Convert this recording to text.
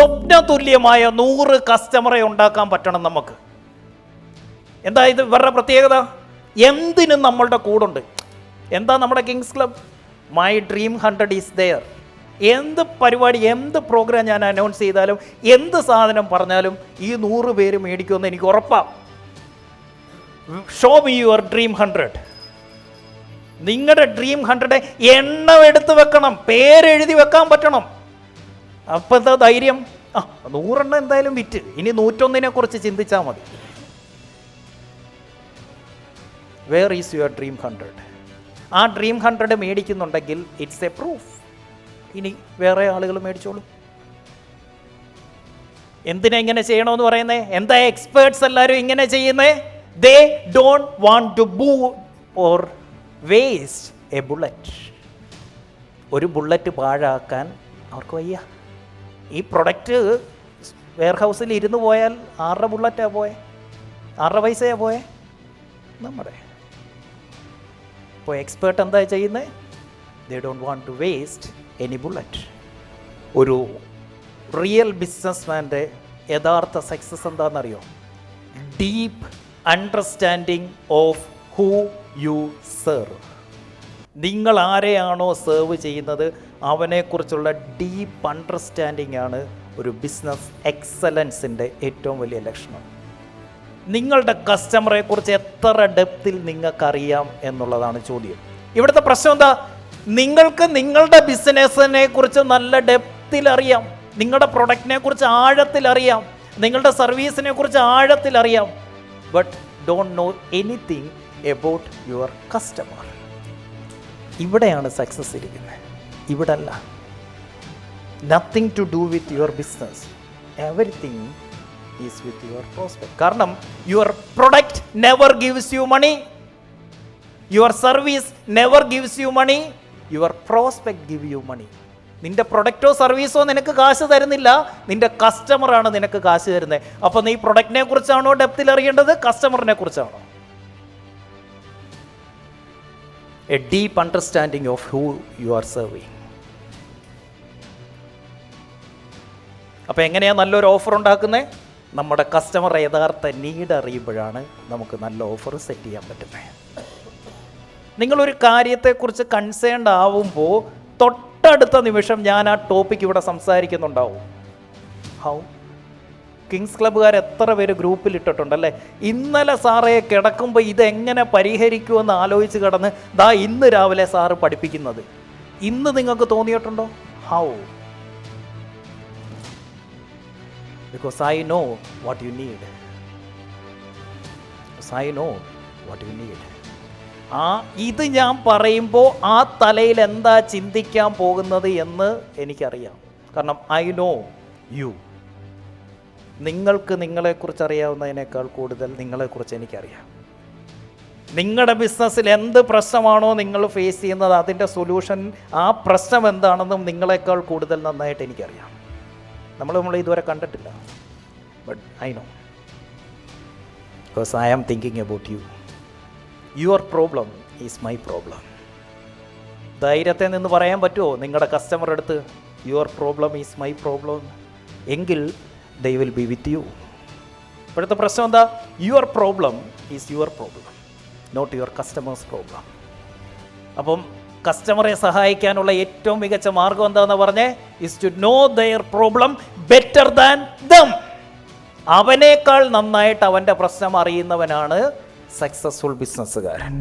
സ്വപ്ന തുല്യമായ നൂറ് കസ്റ്റമറെ ഉണ്ടാക്കാൻ പറ്റണം നമുക്ക്. എന്താ ഇത് ഇവരുടെ പ്രത്യേകത? എന്തിനും നമ്മളുടെ കൂടുണ്ട്. എന്താ നമ്മുടെ kings club my dream hundred is there എന്ത് പരിപാടി എന്ത് പ്രോഗ്രാം ഞാൻ അനൗൺസ് ചെയ്താലും എന്ത് സാധനം പറഞ്ഞാലും ഈ നൂറ് പേര് മേടിക്കുമെന്ന് എനിക്ക് ഉറപ്പാണ് show me your dream hundred നിങ്ങളുടെ ഡ്രീം ഹൺഡ്രഡ് എണ്ണം എടുത്ത് വെക്കണം പേരെഴുതി വെക്കാൻ പറ്റണം. അപ്പം എന്താ ധൈര്യം? ആ നൂറെണ്ണം എന്തായാലും വിറ്റ്. ഇനി നൂറ്റൊന്നിനെ കുറിച്ച് ചിന്തിച്ചാൽ മതി. Where is your dream hundred ആ ഡ്രീം ഹൺഡ്രഡ് മേടിക്കുന്നുണ്ടെങ്കിൽ ഇറ്റ്സ് എ പ്രൂഫ് ഇനി വേറെ ആളുകൾ മേടിച്ചോളൂ. എന്തിനാ ഇങ്ങനെ ചെയ്യണമെന്ന് പറയുന്നേ? എന്താ എക്സ്പേർട്സ് എല്ലാവരും ഇങ്ങനെ ചെയ്യുന്നേ? They don't want to boo or waste a bullet ഒരു ബുള്ളറ്റ് പാഴാക്കാൻ അവർക്ക് വയ്യ. ഈ പ്രൊഡക്റ്റ് വെയർ ഹൗസിൽ ഇരുന്ന് പോയാൽ ആറര ബുള്ളറ്റാണ് പോയെ? ആറര പൈസയാ പോയെ? നമ്മുടെ. ഇപ്പോൾ എക്സ്പേർട്ട് എന്താ ചെയ്യുന്നത് they don't want to waste any bullet ഒരു റിയൽ ബിസിനസ്മാന്റെ യഥാർത്ഥ സക്സസ് എന്താണെന്നറിയോ? Deep understanding of who you serve നിങ്ങൾ ആരെയാണോ സെർവ് ചെയ്യുന്നത്? അവനെക്കുറിച്ചുള്ള ഡീപ്പ് അണ്ടർസ്റ്റാൻഡിംഗ് ആണ് ഒരു ബിസിനസ് എക്സലൻസിന്റെ ഏറ്റവും വലിയ ലക്ഷണം. നിങ്ങളുടെ കസ്റ്റമറെക്കുറിച്ച് എത്ര ഡെപ്തിൽ നിങ്ങൾക്കറിയാം എന്നുള്ളതാണ് ചോദ്യം. ഇവിടുത്തെ പ്രശ്നം എന്താ? നിങ്ങൾക്ക് നിങ്ങളുടെ ബിസിനസ്സിനെ കുറിച്ച് നല്ല ഡെപ്തിൽ അറിയാം. നിങ്ങളുടെ പ്രൊഡക്റ്റിനെ കുറിച്ച് ആഴത്തിൽ അറിയാം. നിങ്ങളുടെ സർവീസിനെ കുറിച്ച് ആഴത്തിൽ അറിയാം. But don't know anything about your customer ഇവിടെയാണ് സക്സസ് ഇരിക്കുന്നത് ഇവിടെ അല്ല nothing to do with your business everything is with your prospect കാരണം your product never gives you money your service never gives you money your prospect give you money നിന്റെ പ്രൊഡക്റ്റോ സർവീസോ നിനക്ക് കാശ് തരുന്നില്ല. നിന്റെ കസ്റ്റമറാണ് നിനക്ക് കാശ് തരുന്നത് അപ്പോൾ നീ പ്രൊഡക്റ്റിനെ കുറിച്ചാണോ ഡെപ്തിൽ അറിയേണ്ടത്? കസ്റ്റമറിനെ കുറിച്ചാണോ? A deep understanding of who you are serving അപ്പോൾ എങ്ങനെയാണ് നല്ലൊരു ഓഫർ ഉണ്ടാക്കുന്നത് നമ്മുടെ കസ്റ്റമർ യഥാർത്ഥ നീഡ് അറിയുമ്പോഴാണ് നമുക്ക് നല്ല ഓഫർ സെറ്റ് ചെയ്യാൻ പറ്റുന്നത് നിങ്ങളൊരു കാര്യത്തെക്കുറിച്ച് കൺസേൺഡ് ആവുമ്പോൾ തൊട്ടടുത്ത നിമിഷം ഞാൻ ആ ടോപ്പിക്ക് ഇവിടെ സംസാരിക്കുന്നുണ്ടാവും. ഹൗ കിങ്സ് ക്ലബ്ബുകാർ എത്ര പേര് ഗ്രൂപ്പിൽ ഇട്ടിട്ടുണ്ടല്ലേ? ഇന്നലെ സാറേ കിടക്കുമ്പോൾ ഇതെങ്ങനെ പരിഹരിക്കുമെന്ന് ആലോചിച്ച് കിടന്ന് ദാ ഇന്ന് രാവിലെ സാറ് പഠിപ്പിക്കുന്നത്. ഇന്ന് നിങ്ങൾക്ക് തോന്നിയിട്ടുണ്ടോ? How. Because I know what you need I know what you need ആ ഇത് ഞാൻ പറയുമ്പോൾ ആ തലയിൽ എന്താ ചിന്തിക്കാൻ പോകുന്നത് എന്ന് എനിക്കറിയാം. കാരണം ഐ നോ യു നിങ്ങൾക്ക് നിങ്ങളെക്കുറിച്ച് അറിയാവുന്നതിനേക്കാൾ കൂടുതൽ നിങ്ങളെക്കുറിച്ച് എനിക്കറിയാം. നിങ്ങളുടെ ബിസിനസ്സിൽ എന്ത് പ്രശ്നമാണോ നിങ്ങൾ ഫേസ് ചെയ്യുന്നത് അതിന്റെ സൊല്യൂഷൻ ആ പ്രശ്നം എന്താണെന്നും നിങ്ങളെക്കാൾ കൂടുതൽ നന്നായിട്ട് എനിക്കറിയാം. നമ്മൾ നമ്മൾ ഇതുവരെ കണ്ടിട്ടില്ല. But I know because I am thinking about you your problem is my problem ധൈര്യത്തെ നിന്ന് പറയാൻ പറ്റുമോ? നിങ്ങളുടെ കസ്റ്റമർ അടുത്ത് your problem is my problem എങ്കിൽ they will be with you ഇപ്പോഴത്തെ പ്രശ്നം എന്താ? Your problem is your problem not your customer's problem അപ്പം കസ്റ്റമറെ സഹായിക്കാനുള്ള ഏറ്റവും മികച്ച മാർഗം എന്താണെന്ന് പറഞ്ഞേ? Is to know their problem better than them അവനേക്കാൾ നന്നായിട്ട് അവന്റെ പ്രശ്നം അറിയുന്നവനാണ് സക്സസ്ഫുൾ ബിസിനസ്സുകാരൻ